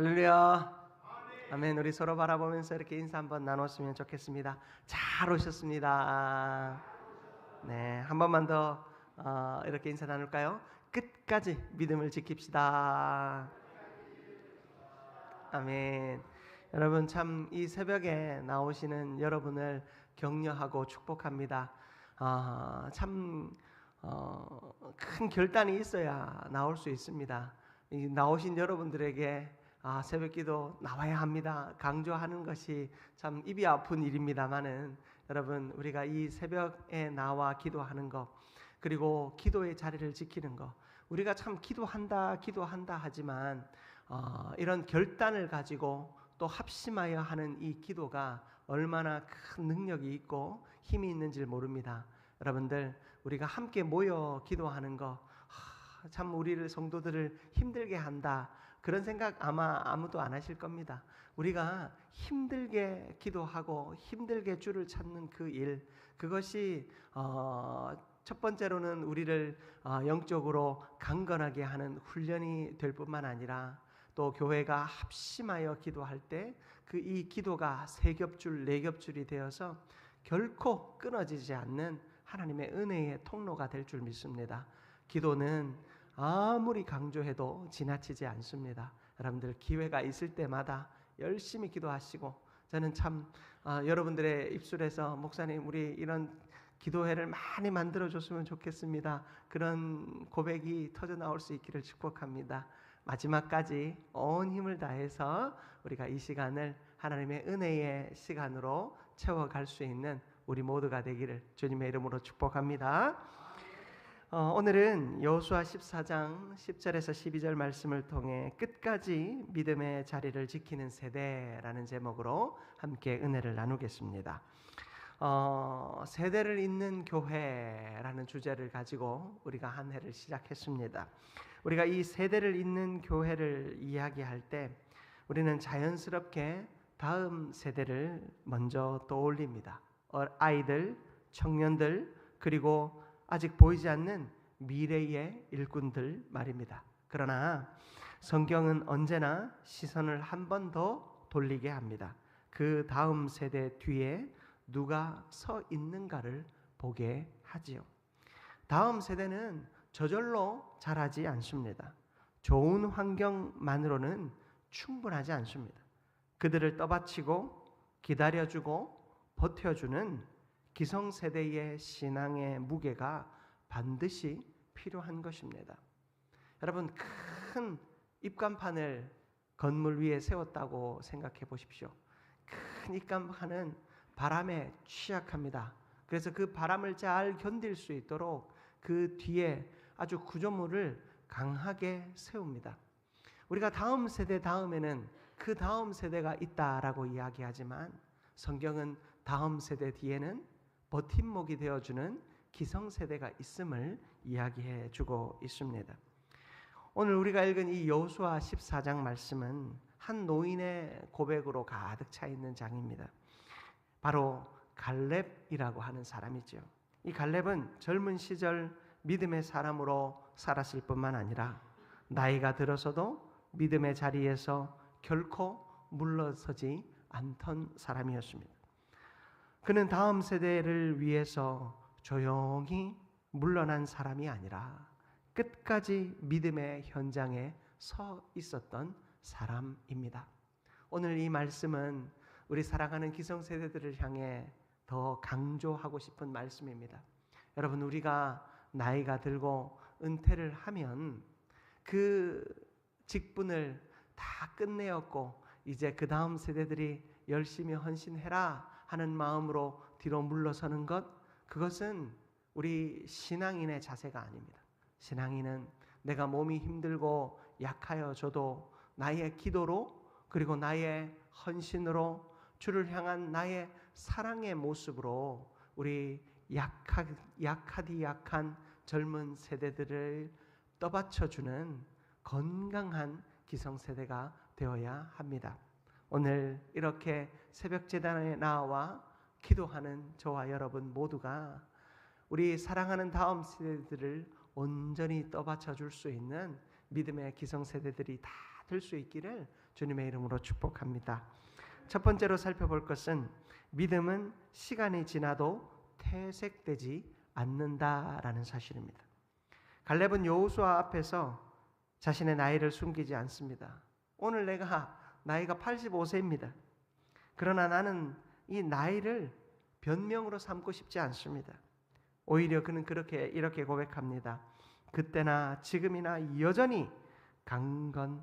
할렐루야. 아멘. 우리 서로 바라보면서 이렇게 인사 한번 나눴으면 좋겠습니다. 잘 오셨습니다. 네, 한 번만 더 어, 이렇게 인사 나눌까요? 끝까지 믿음을 지킵시다. 아멘. 여러분 참 이 새벽에 나오시는 여러분을 격려하고 축복합니다. 아, 참 어, 큰 결단이 있어야 나올 수 있습니다. 이 나오신 여러분들에게 아, 새벽기도 나와야 합니다. 강조하는 것이 참 입이 아픈 일입니다만은 여러분 우리가 이 새벽에 나와 기도하는 것 그리고 기도의 자리를 지키는 것 우리가 참 기도한다 기도한다 하지만 어, 이런 결단을 가지고 또 합심하여 하는 이 기도가 얼마나 큰 능력이 있고 힘이 있는지 모릅니다. 여러분들 우리가 함께 모여 기도하는 거참 우리를 성도들을 힘들게 한다. 그런 생각 아마 아무도 안 하실 겁니다. 우리가 힘들게 기도하고 힘들게 주를 찾는 그 일, 그것이 어, 첫 번째로는 우리를 어, 영적으로 강건하게 하는 훈련이 될 뿐만 아니라 또 교회가 합심하여 기도할 때 그 이 기도가 세 겹줄, 네 겹줄이 되어서 결코 끊어지지 않는 하나님의 은혜의 통로가 될 줄 믿습니다. 기도는 아무리 강조해도 지나치지 않습니다. 여러분들 기회가 있을 때마다 열심히 기도하시고 저는 참 아, 여러분들의 입술에서 목사님 우리 이런 기도회를 많이 만들어 줬으면 좋겠습니다. 그런 고백이 터져 나올 수 있기를 축복합니다. 마지막까지 온 힘을 다해서 우리가 이 시간을 하나님의 은혜의 시간으로 채워갈 수 있는 우리 모두가 되기를 주님의 이름으로 축복합니다. 어, 오늘은 여호수아 14장 10절에서 12절 말씀을 통해 끝까지 믿음의 자리를 지키는 세대라는 제목으로 함께 은혜를 나누겠습니다. 어, 세대를 잇는 교회라는 주제를 가지고 우리가 한 해를 시작했습니다. 우리가 이 세대를 잇는 교회를 이야기할 때 우리는 자연스럽게 다음 세대를 먼저 떠올립니다. 어, 아이들, 청년들, 그리고 아직 보이지 않는 미래의 일꾼들 말입니다. 그러나 성경은 언제나 시선을 한 번 더 돌리게 합니다. 그 다음 세대 뒤에 누가 서 있는가를 보게 하지요. 다음 세대는 저절로 자라지 않습니다. 좋은 환경만으로는 충분하지 않습니다. 그들을 떠받치고 기다려주고 버텨주는 기성세대의 신앙의 무게가 반드시 필요한 것입니다. 여러분 큰 입간판을 건물 위에 세웠다고 생각해 보십시오. 큰 입간판은 바람에 취약합니다. 그래서 그 바람을 잘 견딜 수 있도록 그 뒤에 아주 구조물을 강하게 세웁니다. 우리가 다음 세대 다음에는 그 다음 세대가 있다라고 이야기하지만 성경은 다음 세대 뒤에는 버팀목이 되어주는 기성세대가 있음을 이야기해 주고 있습니다. 오늘 우리가 읽은 이 여호수아 14장 말씀은 한 노인의 고백으로 가득 차 있는 장입니다. 바로 갈렙이라고 하는 사람이죠. 이 갈렙은 젊은 시절 믿음의 사람으로 살았을 뿐만 아니라 나이가 들어서도 믿음의 자리에서 결코 물러서지 않던 사람이었습니다. 그는 다음 세대를 위해서 조용히 물러난 사람이 아니라 끝까지 믿음의 현장에 서 있었던 사람입니다. 오늘 이 말씀은 우리 사랑하는 기성세대들을 향해 더 강조하고 싶은 말씀입니다. 여러분, 우리가 나이가 들고 은퇴를 하면 그 직분을 다 끝내었고, 이제 그 다음 세대들이 열심히 헌신해라 하는 마음으로 뒤로 물러서는 것, 그것은 우리 신앙인의 자세가 아닙니다. 신앙인은 내가 몸이 힘들고 약하여져도 나의 기도로 그리고 나의 헌신으로 주를 향한 나의 사랑의 모습으로 우리 약하, 약하디 약한 젊은 세대들을 떠받쳐주는 건강한 기성세대가 되어야 합니다. 오늘 이렇게 새벽 재단에 나와 기도하는 저와 여러분 모두가 우리 사랑하는 다음 세대들을 온전히 떠받쳐 줄 수 있는 믿음의 기성 세대들이 다 될 수 있기를 주님의 이름으로 축복합니다. 첫 번째로 살펴볼 것은 믿음은 시간이 지나도 퇴색되지 않는다라는 사실입니다. 갈렙은 여호수아 앞에서 자신의 나이를 숨기지 않습니다. 오늘 내가 나이가 85세입니다. 그러나 나는 이 나이를 변명으로 삼고 싶지 않습니다. 오히려 그는 그렇게 이렇게 고백합니다. 그때나 지금이나 여전히 강건하니.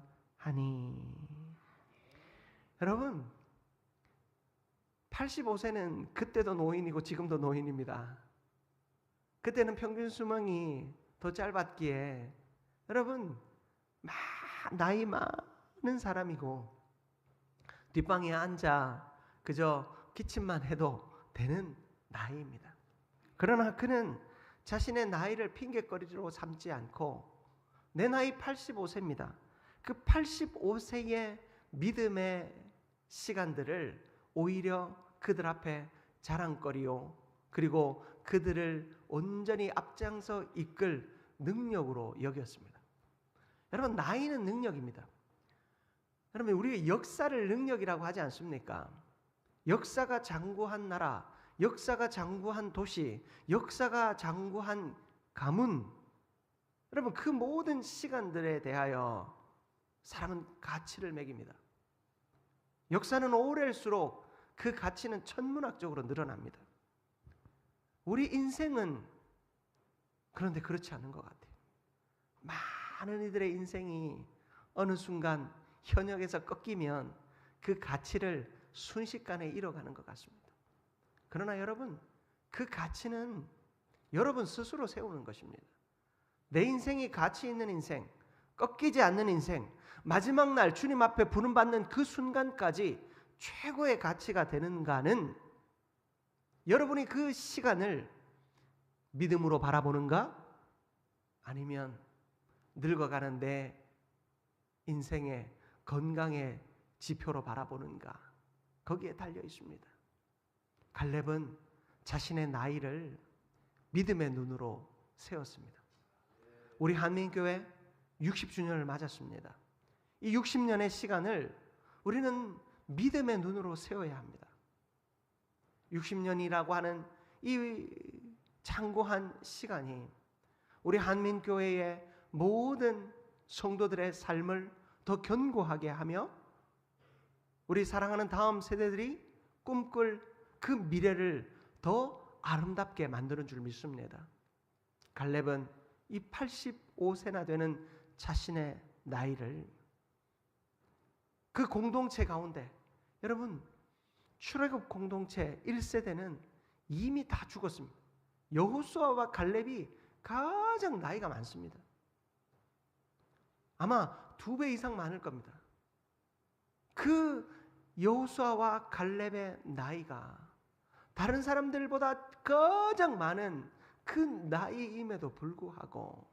여러분, 85세는 그때도 노인이고 지금도 노인입니다. 그때는 평균 수명이 더 짧았기에 여러분 나이 많은 사람이고 뒷방에 앉아 그저 기침만 해도 되는 나이입니다. 그러나 그는 자신의 나이를 핑계거리로 삼지 않고 내 나이 85세입니다. 그 85세의 믿음의 시간들을 오히려 그들 앞에 자랑거리요. 그리고 그들을 온전히 앞장서 이끌 능력으로 여겼습니다. 여러분, 나이는 능력입니다. 여러분, 우리 역사를 능력이라고 하지 않습니까? 역사가 장구한 나라, 역사가 장구한 도시, 역사가 장구한 가문, 여러분 그 모든 시간들에 대하여 사람은 가치를 매깁니다. 역사는 오래일수록 그 가치는 천문학적으로 늘어납니다. 우리 인생은 그런데 그렇지 않은 것 같아요. 많은 이들의 인생이 어느 순간 현역에서 꺾이면 그 가치를 순식간에 잃어가는 것 같습니다. 그러나 여러분, 그 가치는 여러분 스스로 세우는 것입니다. 내 인생이 가치 있는 인생, 꺾이지 않는 인생, 마지막 날 주님 앞에 부름받는 그 순간까지 최고의 가치가 되는가는 여러분이 그 시간을 믿음으로 바라보는가? 아니면 늙어가는 내 인생의 건강의 지표로 바라보는가? 거기에 달려 있습니다. 갈렙은 자신의 나이를 믿음의 눈으로 세웠습니다. 우리 한민교회 60주년을 맞았습니다. 이 60년의 시간을 우리는 믿음의 눈으로 세워야 합니다. 60년이라고 하는 이 장고한 시간이 우리 한민교회의 모든 성도들의 삶을 더 견고하게 하며 우리 사랑하는 다음 세대들이 꿈꿀 그 미래를 더 아름답게 만드는 줄 믿습니다. 갈렙은 이 85세나 되는 자신의 나이를 그 공동체 가운데 여러분 출애굽 공동체 1세대는 이미 다 죽었습니다. 여호수아와 갈렙이 가장 나이가 많습니다. 아마 두 배 이상 많을 겁니다. 그 여호수아와 갈렙의 나이가 다른 사람들보다 가장 많은 그 나이임에도 불구하고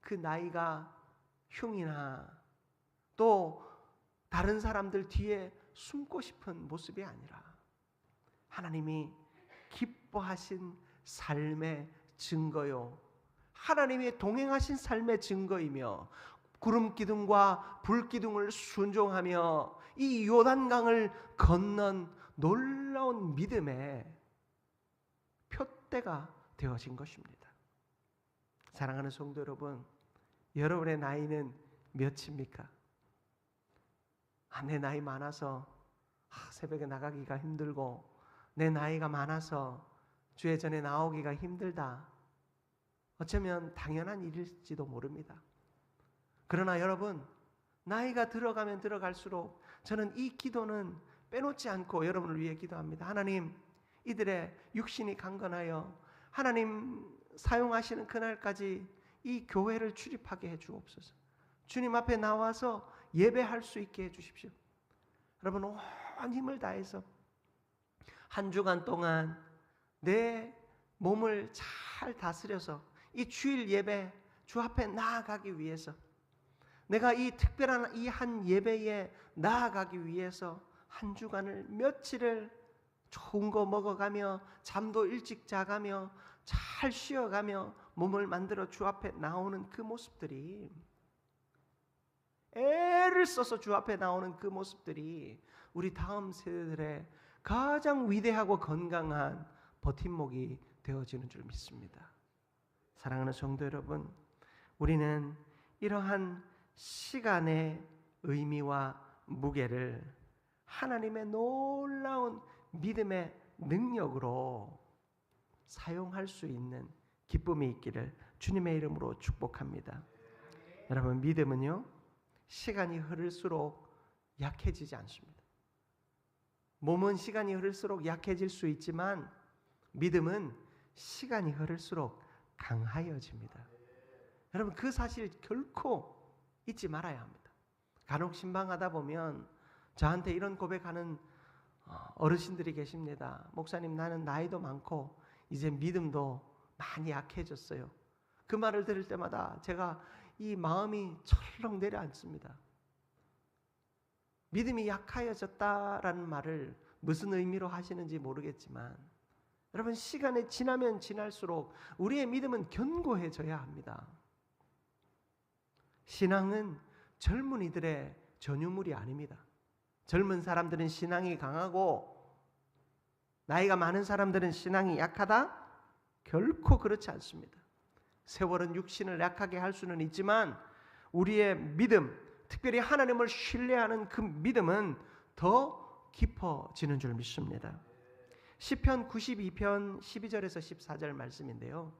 그 나이가 흉이나 또 다른 사람들 뒤에 숨고 싶은 모습이 아니라 하나님이 기뻐하신 삶의 증거요. 하나님이 동행하신 삶의 증거이며 구름 기둥과 불 기둥을 순종하며 이 요단강을 건넌 놀라운 믿음의 표대가 되어진 것입니다. 사랑하는 성도 여러분, 여러분의 나이는 몇입니까? 아, 내 나이 많아서 아, 새벽에 나가기가 힘들고 내 나이가 많아서 주의 전에 나오기가 힘들다. 어쩌면 당연한 일일지도 모릅니다. 그러나 여러분, 나이가 들어가면 들어갈수록 저는 이 기도는 빼놓지 않고 여러분을 위해 기도합니다. 하나님, 이들의 육신이 강건하여 하나님 사용하시는 그날까지 이 교회를 출입하게 해 주옵소서. 주님 앞에 나와서 예배할 수 있게 해 주십시오. 여러분 온 힘을 다해서 한 주간 동안 내 몸을 잘 다스려서 이 주일 예배 주 앞에 나아가기 위해서 내가 이 특별한 이 한 예배에 나아가기 위해서 한 주간을 며칠을 좋은 거 먹어가며 잠도 일찍 자가며 잘 쉬어가며 몸을 만들어 주 앞에 나오는 그 모습들이 애를 써서 주 앞에 나오는 그 모습들이 우리 다음 세대들의 가장 위대하고 건강한 버팀목이 되어지는 줄 믿습니다. 사랑하는 성도 여러분, 우리는 이러한 시간의 의미와 무게를 하나님의 놀라운 믿음의 능력으로 사용할 수 있는 기쁨이 있기를 주님의 이름으로 축복합니다. 여러분, 믿음은요, 시간이 흐를수록 약해지지 않습니다. 몸은 시간이 흐를수록 약해질 수 있지만 믿음은 시간이 흐를수록 강하여집니다. 여러분 그 사실 결코 잊지 말아야 합니다. 간혹 신방하다 보면 저한테 이런 고백하는 어, 어르신들이 계십니다. 목사님 나는 나이도 많고 이제 믿음도 많이 약해졌어요. 그 말을 들을 때마다 제가 이 마음이 철렁 내려앉습니다. 믿음이 약하여졌다라는 말을 무슨 의미로 하시는지 모르겠지만 여러분 시간이 지나면 지날수록 우리의 믿음은 견고해져야 합니다. 신앙은 젊은이들의 전유물이 아닙니다. 젊은 사람들은 신앙이 강하고 나이가 많은 사람들은 신앙이 약하다? 결코 그렇지 않습니다. 세월은 육신을 약하게 할 수는 있지만 우리의 믿음, 특별히 하나님을 신뢰하는 그 믿음은 더 깊어지는 줄 믿습니다. 시편 92편 12절에서 14절 말씀인데요.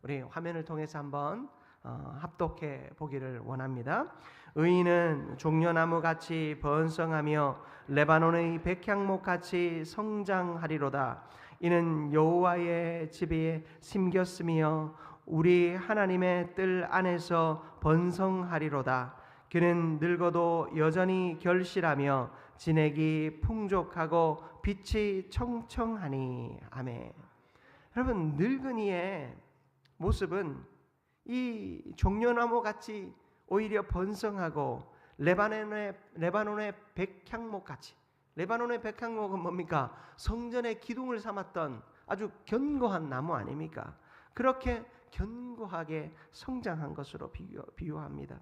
우리 화면을 통해서 한번 어, 합독해 보기를 원합니다. 의인은 종려나무 같이 번성하며 레바논의 백향목 같이 성장하리로다. 이는 여호와의 집에 심겼으며 우리 하나님의 뜰 안에서 번성하리로다. 그는 늙어도 여전히 결실하며 진액이 풍족하고 빛이 청청하니 아멘. 여러분 늙은이의 모습은 이 종려나무 같이 오히려 번성하고 레바논의 레바논의 백향목 같이 레바논의 백향목은 뭡니까? 성전의 기둥을 삼았던 아주 견고한 나무 아닙니까? 그렇게 견고하게 성장한 것으로 비유, 비유합니다.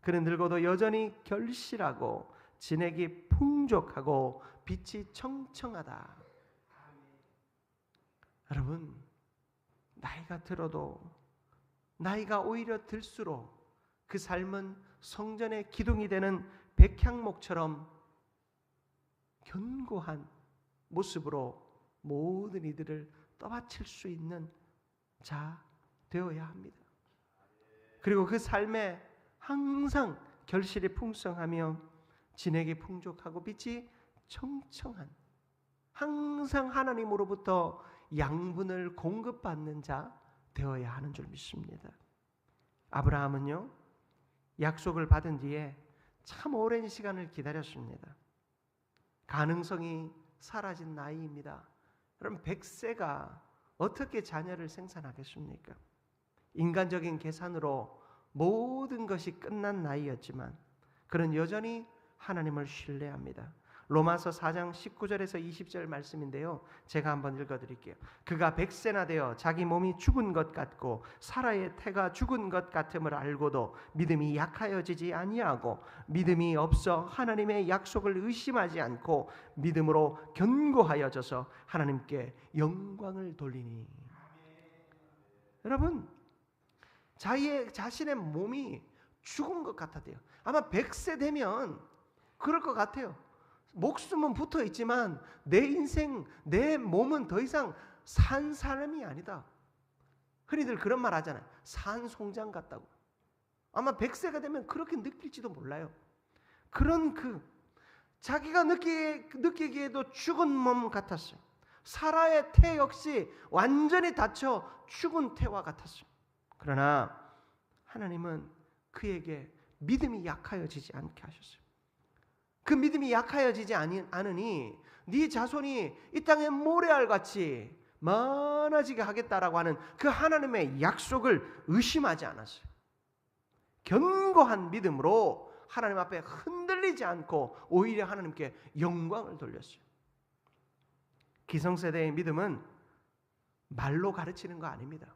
그는 늙어도 여전히 결실하고 진액이 풍족하고 빛이 청청하다. 여러분 나이가 들어도 나이가 오히려 들수록 그 삶은 성전의 기둥이 되는 백향목처럼 견고한 모습으로 모든 이들을 떠받칠 수 있는 자 되어야 합니다. 그리고 그 삶에 항상 결실이 풍성하며 진액이 풍족하고 빛이 청청한 항상 하나님으로부터 양분을 공급받는 자 되어야 하는 줄 믿습니다. 아브라함은요 약속을 받은 뒤에 참 오랜 시간을 기다렸습니다. 가능성이 사라진 나이입니다. 그럼 100세가 어떻게 자녀를 생산하겠습니까? 인간적인 계산으로 모든 것이 끝난 나이였지만 그는 여전히 하나님을 신뢰합니다. 로마서 4장 19절에서 20절 말씀인데요. 제가 한번 읽어 드릴게요. 그가 백세나 되어 자기 몸이 죽은 것 같고 사라의 태가 죽은 것 같음을 알고도 믿음이 약하여지지 아니하고 믿음이 없어 하나님의 약속을 의심하지 않고 믿음으로 견고하여져서 하나님께 영광을 돌리니. 여러분 자기의 자신의 몸이 죽은 것 같아요. 아마 백세 되면 그럴 것 같아요. 목숨은 붙어 있지만 내 인생, 내 몸은 더 이상 산 사람이 아니다. 흔히들 그런 말 하잖아요. 산 송장 같다고. 아마 100세가 되면 그렇게 느낄지도 몰라요. 그런 그 자기가 느끼, 느끼기에도 죽은 몸 같았어요. 사라의 태 역시 완전히 닫혀 죽은 태와 같았어요. 그러나 하나님은 그에게 믿음이 약하여지지 않게 하셨어요. 그 믿음이 약하여지지 않으니 네 자손이 이 땅에 모래알 같이 많아지게 하겠다라고 하는 그 하나님의 약속을 의심하지 않았어요. 견고한 믿음으로 하나님 앞에 흔들리지 않고 오히려 하나님께 영광을 돌렸어요. 기성세대의 믿음은 말로 가르치는 거 아닙니다.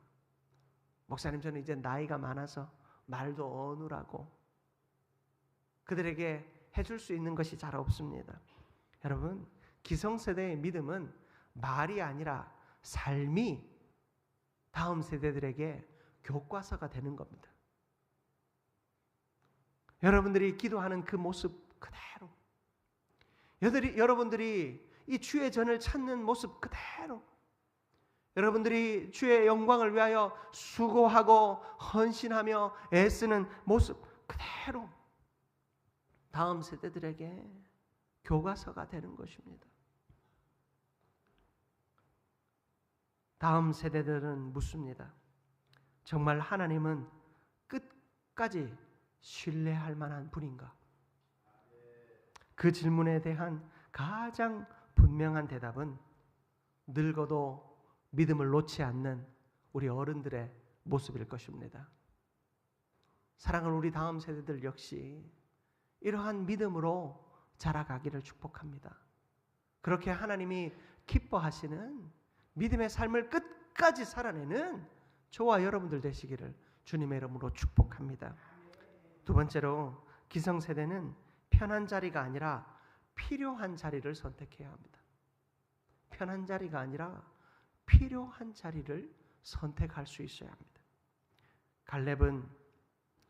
목사님 저는 이제 나이가 많아서 말도 어눌하고 그들에게 해줄 수 있는 것이 잘 없습니다. 여러분, 기성세대의 믿음은 말이 아니라 삶이 다음 세대들에게 교과서가 되는 겁니다. 여러분들이 기도하는 그 모습 그대로, 여들이, 여러분들이 이 주의 전을 찾는 모습 그대로, 여러분들이 주의 영광을 위하여 수고하고 헌신하며 애쓰는 모습 그대로 다음 세대들에게 교과서가 되는 것입니다. 다음 세대들은 묻습니다. 정말 하나님은 끝까지 신뢰할 만한 분인가? 그 질문에 대한 가장 분명한 대답은 늙어도 믿음을 놓지 않는 우리 어른들의 모습일 것입니다. 사랑하는 우리 다음 세대들 역시 이러한 믿음으로 자라가기를 축복합니다. 그렇게 하나님이 기뻐하시는 믿음의 삶을 끝까지 살아내는 저와 여러분들 되시기를 주님의 이름으로 축복합니다. 두 번째로 기성세대는 편한 자리가 아니라 필요한 자리를 선택해야 합니다. 편한 자리가 아니라 필요한 자리를 선택할 수 있어야 합니다. 갈렙은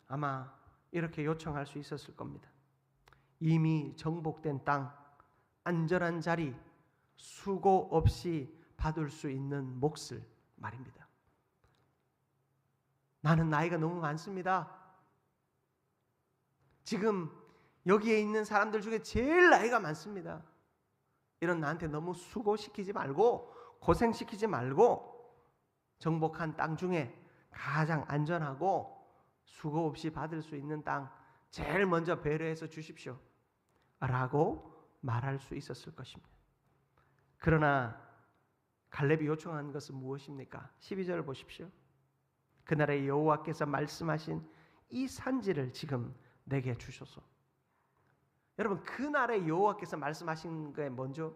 아마 이렇게 요청할 수 있었을 겁니다. 이미 정복된 땅, 안전한 자리, 수고 없이 받을 수 있는 몫을 말입니다. 나는 나이가 너무 많습니다. 지금 여기에 있는 사람들 중에 제일 나이가 많습니다. 이런 나한테 너무 수고시키지 말고 고생시키지 말고 정복한 땅 중에 가장 안전하고 수고 없이 받을 수 있는 땅 제일 먼저 배려해서 주십시오. 라고 말할 수 있었을 것입니다. 그러나 갈렙이 요청한 것은 무엇입니까? 12절 보십시오. 그날의 여호와께서 말씀하신 이 산지를 지금 내게 주소서. 여러분 그날의 여호와께서 말씀하신 게 먼저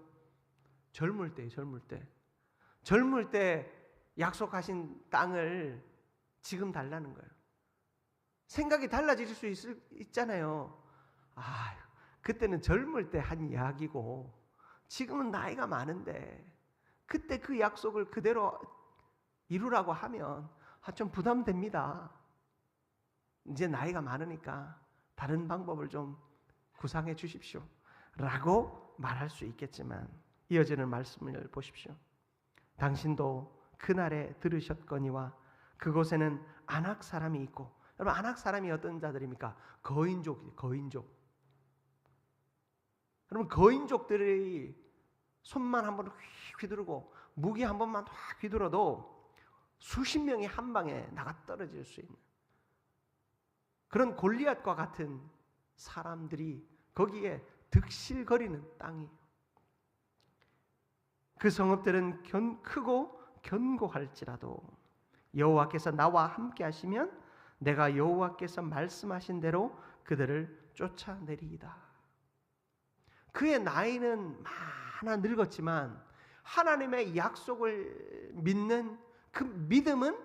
젊을 때 젊을 때 젊을 때 약속하신 땅을 지금 달라는 거예요. 생각이 달라질 수 있을, 있잖아요. 아, 그때는 젊을 때 한 이야기고 지금은 나이가 많은데 그때 그 약속을 그대로 이루라고 하면 아, 좀 부담됩니다. 이제 나이가 많으니까 다른 방법을 좀 구상해 주십시오. 라고 말할 수 있겠지만 이어지는 말씀을 보십시오. 당신도 그날에 들으셨거니와 그곳에는 안악 사람이 있고 여러분 안악 사람이 어떤 자들입니까? 거인족 거인족. 여러분 거인족들이 손만 한번 휘두르고 무기 한 번만 확 휘둘러도 수십 명이 한 방에 나가 떨어질 수 있는 그런 골리앗과 같은 사람들이 거기에 득실거리는 땅이에요. 그 성읍들은 견, 크고 견고할지라도 여호와께서 나와 함께 하시면 내가 여호와께서 말씀하신 대로 그들을 쫓아내리이다. 그의 나이는 많아 늙었지만 하나님의 약속을 믿는 그 믿음은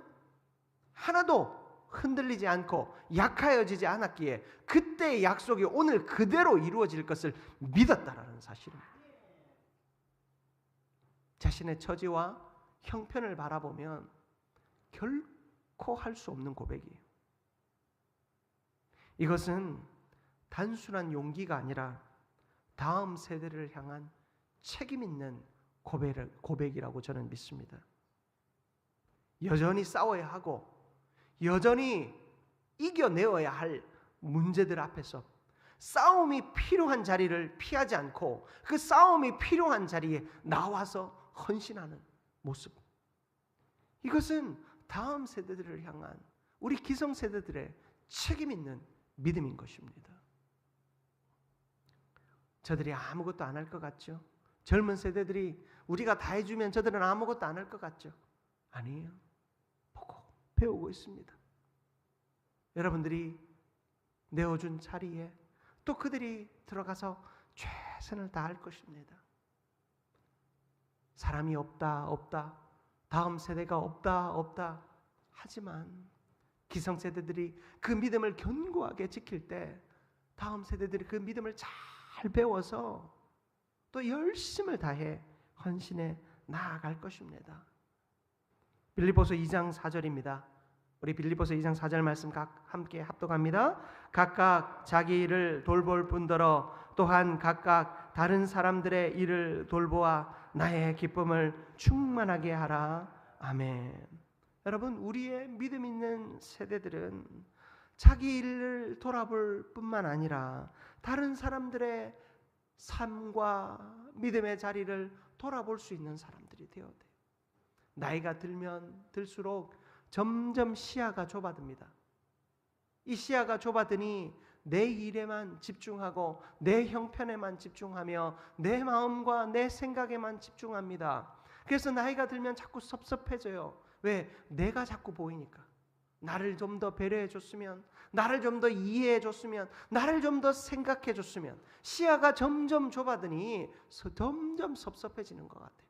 하나도 흔들리지 않고 약하여지지 않았기에 그때의 약속이 오늘 그대로 이루어질 것을 믿었다라는 사실입니다. 자신의 처지와 형편을 바라보면 결코 할 수 없는 고백이에요. 이것은 단순한 용기가 아니라 다음 세대를 향한 책임 있는 고백이라고 저는 믿습니다. 여전히 싸워야 하고 여전히 이겨내어야 할 문제들 앞에서 싸움이 필요한 자리를 피하지 않고 그 싸움이 필요한 자리에 나와서 헌신하는 모습. 이것은 다음 세대들을 향한 우리 기성 세대들의 책임 있는 믿음인 것입니다. 저들이 아무것도 안 할 것 같죠? 젊은 세대들이 우리가 다 해주면 저들은 아무것도 안 할 것 같죠? 아니에요. 보고 배우고 있습니다. 여러분들이 내어준 자리에 또 그들이 들어가서 최선을 다할 것입니다. 사람이 없다, 없다. 다음 세대가 없다, 없다. 하지만 기성세대들이 그 믿음을 견고하게 지킬 때 다음 세대들이 그 믿음을 잘 배워서 또 열심을 다해 헌신해 나아갈 것입니다. 빌리보서 2장 4절입니다. 우리 빌리보서 2장 4절 말씀 각 함께 합독합니다. 각각 자기 일을 돌볼 뿐더러 또한 각각 다른 사람들의 일을 돌보아 나의 기쁨을 충만하게 하라. 아멘. 여러분 우리의 믿음 있는 세대들은 자기 일을 돌아볼 뿐만 아니라 다른 사람들의 삶과 믿음의 자리를 돌아볼 수 있는 사람들이 되어야 돼요. 나이가 들면 들수록 점점 시야가 좁아듭니다. 이 시야가 좁아드니 내 일에만 집중하고 내 형편에만 집중하며 내 마음과 내 생각에만 집중합니다. 그래서 나이가 들면 자꾸 섭섭해져요. 왜? 내가 자꾸 보이니까. 나를 좀 더 배려해 줬으면, 나를 좀 더 이해해 줬으면, 나를 좀 더 생각해 줬으면, 시야가 점점 좁아드니 점점 섭섭해지는 것 같아요.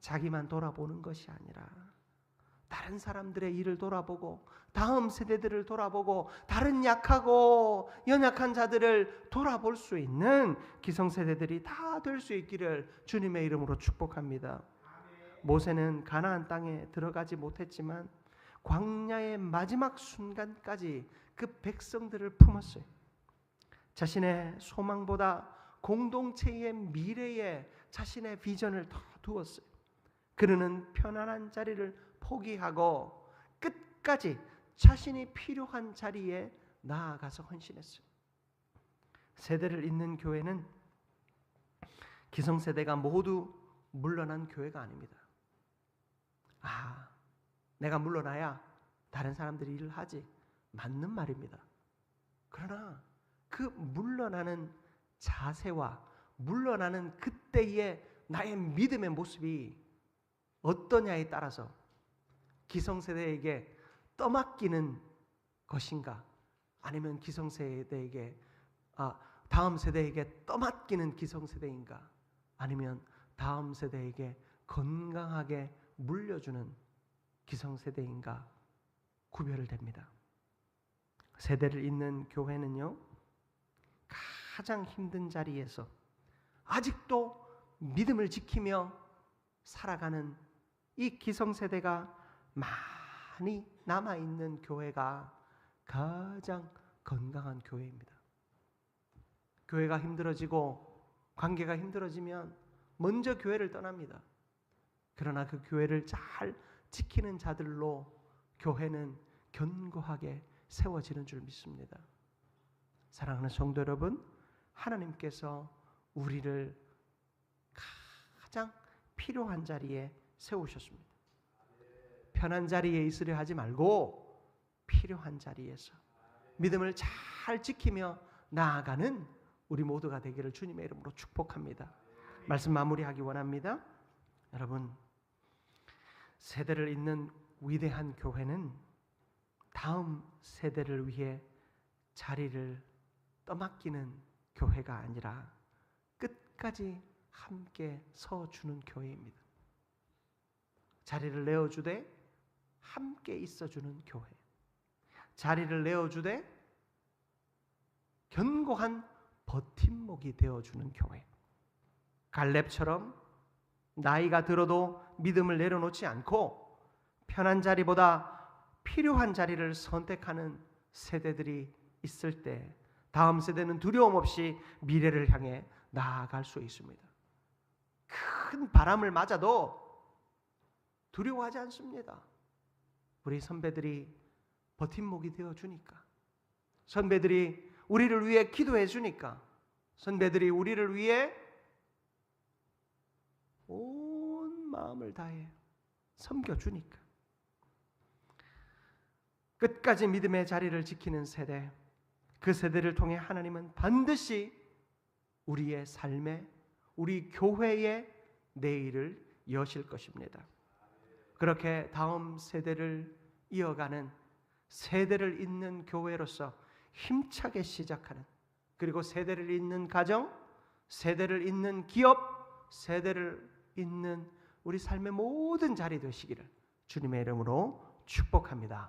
자기만 돌아보는 것이 아니라 다른 사람들의 일을 돌아보고 다음 세대들을 돌아보고 다른 약하고 연약한 자들을 돌아볼 수 있는 기성세대들이 다 될 수 있기를 주님의 이름으로 축복합니다. 모세는 가나안 땅에 들어가지 못했지만 광야의 마지막 순간까지 그 백성들을 품었어요. 자신의 소망보다 공동체의 미래에 자신의 비전을 더 두었어요. 그는 편안한 자리를 포기하고 끝까지 자신이 필요한 자리에 나아가서 헌신했어요. 세대를 잇는 교회는 기성세대가 모두 물러난 교회가 아닙니다. 아, 내가 물러나야 다른 사람들이 일을 하지. 맞는 말입니다. 그러나 그 물러나는 자세와 물러나는 그때의 나의 믿음의 모습이 어떠냐에 따라서 기성세대에게 떠맡기는 것인가 아니면 기성세대에게 아, 다음 세대에게 떠맡기는 기성세대인가 아니면 다음 세대에게 건강하게 물려주는 기성세대인가 구별을 됩니다. 세대를 잇는 교회는요 가장 힘든 자리에서 아직도 믿음을 지키며 살아가는 이 기성세대가 많이 남아 있는 교회가 가장 건강한 교회입니다. 교회가 힘들어지고 관계가 힘들어지면 먼저 교회를 떠납니다. 그러나 그 교회를 잘 지키는 자들로 교회는 견고하게 세워지는 줄 믿습니다. 사랑하는 성도 여러분, 하나님께서 우리를 가장 필요한 자리에 세우셨습니다. 편한 자리에 있으려 하지 말고 필요한 자리에서 믿음을 잘 지키며 나아가는 우리 모두가 되기를 주님의 이름으로 축복합니다. 말씀 마무리하기 원합니다. 여러분, 세대를 잇는 위대한 교회는 다음 세대를 위해 자리를 떠맡기는 교회가 아니라 끝까지 함께 서주는 교회입니다. 자리를 내어주되 함께 있어주는 교회. 자리를 내어주되 견고한 버팀목이 되어주는 교회. 갈렙처럼 나이가 들어도 믿음을 내려놓지 않고 편한 자리보다 필요한 자리를 선택하는 세대들이 있을 때 다음 세대는 두려움 없이 미래를 향해 나아갈 수 있습니다. 큰 바람을 맞아도 두려워하지 않습니다. 우리 선배들이 버팀목이 되어 주니까. 선배들이 우리를 위해 기도해 주니까. 선배들이 우리를 위해 온 마음을 다해 섬겨 주니까. 끝까지 믿음의 자리를 지키는 세대, 그 세대를 통해 하나님은 반드시 우리의 삶에, 우리 교회의 내일을 여실 것입니다. 그렇게 다음 세대를 이어가는 세대를 잇는 교회로서 힘차게 시작하는 그리고 세대를 잇는 가정, 세대를 잇는 기업, 세대를 잇는 우리 삶의 모든 자리 되시기를 주님의 이름으로 축복합니다.